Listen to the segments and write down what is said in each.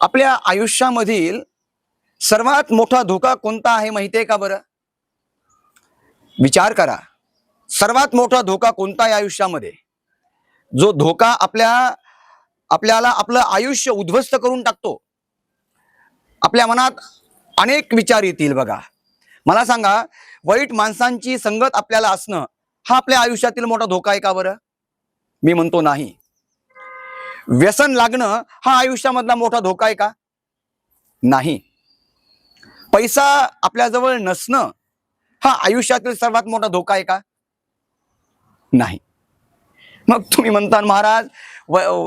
आपल्या आयुष्यामधील सर्वात मोठा धोका कोणता आहे माहिती आहे का बरं? विचार करा. सर्वात मोठा धोका कोणता आहे आयुष्यामध्ये? जो धोका आपल्या आपल्याला आपलं आयुष्य उद्ध्वस्त करून टाकतो. आपल्या मनात अनेक विचार येतील बघा. मला सांगा वाईट माणसांची संगत आपल्याला असणं हा आपल्या आयुष्यातील मोठा धोका आहे का बरं? मी म्हणतो नाही. व्यसन लागणं हा आयुष्यामधला मोठा धोका आहे का? नाही. पैसा आपल्याजवळ नसणं हा आयुष्यातील सर्वात मोठा धोका आहे का? नाही. मग तुम्ही म्हणता महाराज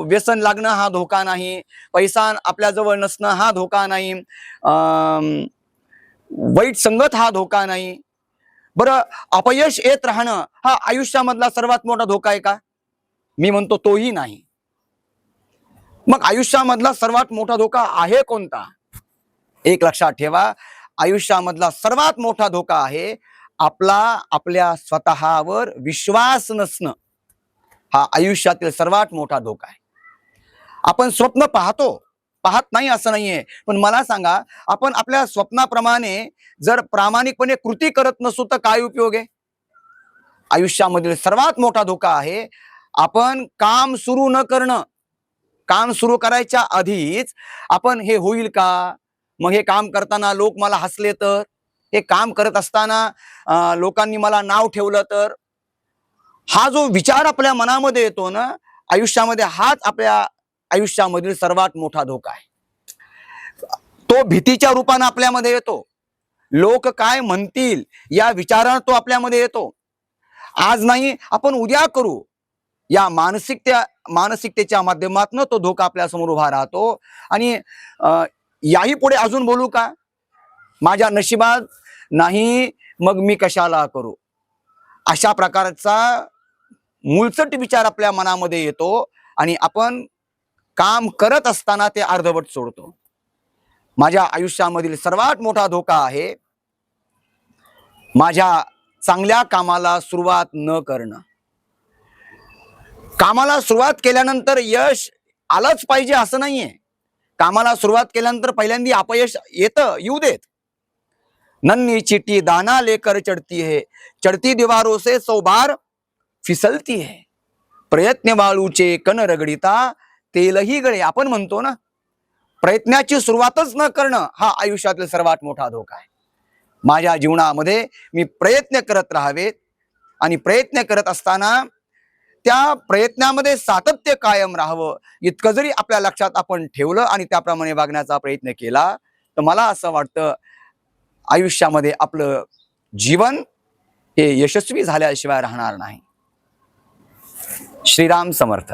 व्यसन लागणं हा धोका नाही पैसा आपल्याजवळ नसणं हा धोका नाही अं, वाईट संगत हा धोका नाही. बरं अपयश येत राहणं हा आयुष्यामधला सर्वात मोठा धोका आहे का? मी म्हणतो तोही नाही. मग आयुष्यामधला सर्वात मोठा धोका आहे कोणता? एक लक्षात ठेवा. आयुष्यामधला सर्वात मोठा धोका आहे आपला आपल्या स्वतःवर विश्वास नसणं. हा आयुष्यातील सर्वात मोठा धोका आहे. आपण स्वप्न पाहतो. पाहत नाही असं नाहीये. पण मला सांगा आपण आपल्या स्वप्नाप्रमाणे जर प्रामाणिकपणे कृती करत नसू तर काय उपयोग आहे? आयुष्यामधील सर्वात मोठा धोका आहे आपण काम सुरू न करणं. काम सुरू करायच्या आधीच आपण हे होईल का? मग हे काम करताना लोक मला हसले तर? हे काम करत असताना लोकांनी मला नाव ठेवलं तर? हा जो विचार आपल्या मनामध्ये येतो ना आयुष्यामध्ये हाच आपल्या आयुष्यामधील सर्वात मोठा धोका आहे. तो भीतीच्या रूपानं आपल्यामध्ये येतो. लोक काय म्हणतील या विचारानं तो आपल्यामध्ये येतो. आज नाही आपण उद्या करू. या मानसिकत्या मानसिकतेच्या माध्यमातून तो धोका आपल्यासमोर उभा राहतो. आणि याही पुढे अजून बोलू का? माझ्या नशिबात नाही मग मी कशाला करू? अशा प्रकारचा मूलचट विचार आपल्या मनामध्ये येतो आणि आपण काम करत असताना ते अर्धवट सोडतो. माझ्या आयुष्यामधील सर्वात मोठा धोका आहे माझ्या चांगल्या कामाला सुरुवात न करणं. कामाला सुरुवात केल्यानंतर यश आलंच पाहिजे असं नाहीये. कामाला सुरुवात केल्यानंतर पहिल्यांदा अपयश येतं येऊ देत. नन्ही चिटी दाना लेकर चढ़ती है चढ़ती दिवारो से सौबार फिसलती है. प्रयत्न वाळूचे कण रगडिता तेलही गळे. आपण म्हणतो ना प्रयत्नाची सुरुवातच न करणं हा आयुष्यातील सर्वात मोठा धोका आहे. माझ्या जीवनामध्ये मी प्रयत्न करत राहावेत आणि प्रयत्न करत असताना त्या प्रयत्नामध्ये सातत्य कायम राहावं इतकं जरी आपल्या लक्षात आपण ठेवलं आणि त्याप्रमाणे वागण्याचा प्रयत्न केला तर मला असं वाटतं आयुष्यामध्ये आपलं जीवन हे यशस्वी झाल्याशिवाय राहणार नाही. श्रीराम समर्थ.